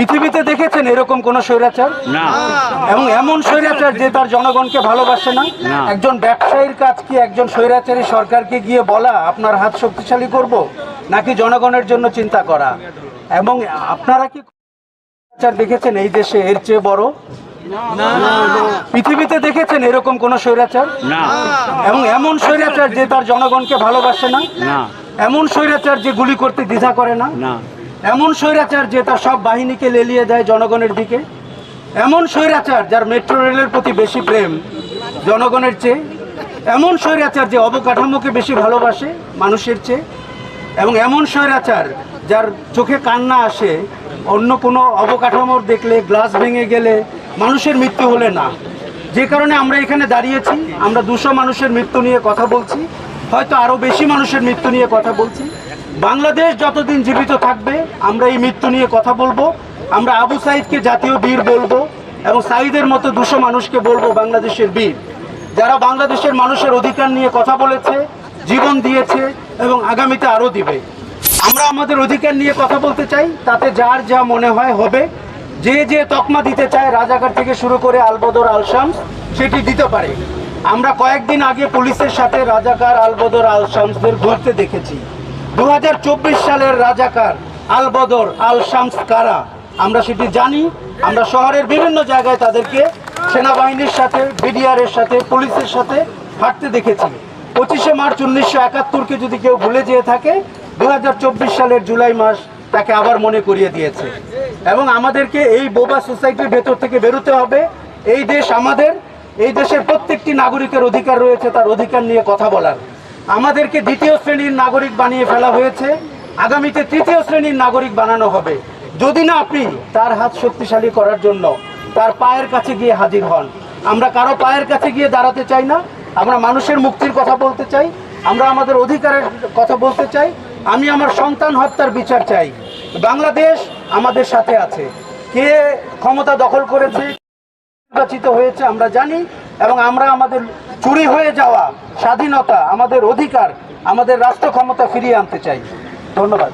পৃথিবীতে দেখেছেন এরকম কোন স্বৈরাচার? না। এবং এমন স্বৈরাচার যে তার জনগণকে ভালোবাসে না। একজন ব্যবসায়ীর কাজ কি একজন স্বৈরাচারী সরকারকে গিয়ে বলা আপনার হাত শক্তিশালী করব? নাকি জনগণের জন্য চিন্তা করা? এবং আপনারা কি স্বৈরাচার দেখেছেন এই দেশে এর চেয়ে বড়? পৃথিবীতে দেখেছেন এরকম কোন স্বৈরাচার? না। এবং এমন স্বৈরাচার যে তার জনগণকে ভালোবাসে না? না। এমন স্বৈরাচার যে গুলি করতে দ্বিধা করে না? না। এমন স্বৈরাচার যে তার সব বাহিনীকে লেলিয়ে দেয় জনগণের দিকে। এমন স্বৈরাচার যার মেট্রো রেলের প্রতি বেশি প্রেম জনগণের চেয়ে। এমন স্বৈরাচার যে অবকাঠামোকে বেশি ভালোবাসে মানুষের চেয়ে। এবং এমন স্বৈরাচার যার চোখে কান্না আসে, অন্য কোনো অবকাঠামোর দেখলে, গ্লাস ভেঙে গেলে মানুষের মৃত্যু হলে না। যে কারণে আমরা এখানে দাঁড়িয়েছি, আমরা দুশো মানুষের মৃত্যু নিয়ে কথা বলছি, হয়তো আরও বেশি মানুষের মৃত্যু নিয়ে কথা বলছি। বাংলাদেশ যতদিন জীবিত থাকবে, আমরা এই মৃত্যু নিয়ে কথা বলব। আমরা আবু সাইদকে জাতীয় বীর বলব এবং সাইদের মতো দুশো মানুষকে বলব বাংলাদেশের বীর। যারা বাংলাদেশের মানুষের অধিকার নিয়ে কথা বলেছে, জীবন দিয়েছে এবং আগামীতে আরও দিবে। আমরা আমাদের অধিকার নিয়ে কথা বলতে চাই, তাতে যার যা মনে হয় হবে। যে যে তকমা দিতে চায়, রাজাকার থেকে শুরু করে আলবদর, আলশামস, সেটি দিতে পারে। আমরা কয়েকদিন আগে পুলিশের সাথে রাজাকার, আলবদর আলসামসদের ঘুরতে দেখেছি। দু হাজার চব্বিশ সালের রাজাকার আলবদর আল শামস কারা? আমরা সেটি জানি, আমরা শহরের বিভিন্ন জায়গায় তাদেরকে সেনাবাহিনীর সাথে, বিডিআরের সাথে, পুলিশের সাথে হাঁটতে দেখেছি। পঁচিশে মার্চ উনিশশো একাত্তরকে যদি কেউ ভুলে যেয়ে থাকে দু হাজার চব্বিশ সালের জুলাই মাস তাকে আবার মনে করিয়ে দিয়েছে। এবং আমাদেরকে এই বোবা সোসাইটির ভেতর থেকে বেরোতে হবে। এই দেশ আমাদের, এই দেশের প্রত্যেকটি নাগরিকের অধিকার রয়েছে, তার অধিকার নিয়ে কথা বলার। আমাদেরকে দ্বিতীয় শ্রেণির নাগরিক বানিয়ে ফেলা হয়েছে। আগামীতে তৃতীয় শ্রেণির নাগরিক বানানো হবে। যদি না আপনি তার হাত শক্তিশালী করার জন্য তার পায়ের কাছে গিয়ে হাজির হন। আমরা কারও পায়ের কাছে গিয়ে দাঁড়াতে চাই না। আমরা মানুষের মুক্তির কথা বলতে চাই। আমরা আমাদের অধিকারের কথা বলতে চাই। আমি আমার সন্তান হত্যার বিচার চাই। বাংলাদেশ আমাদের সাথে আছে। কে ক্ষমতা দখল করেছে, নির্বাচিত হয়েছে আমরা জানি। এবং আমরা আমাদের চুরি হয়ে যাওয়া স্বাধীনতা, আমাদের অধিকার, আমাদের রাষ্ট্র ক্ষমতা ফিরিয়ে আনতে চাই। ধন্যবাদ।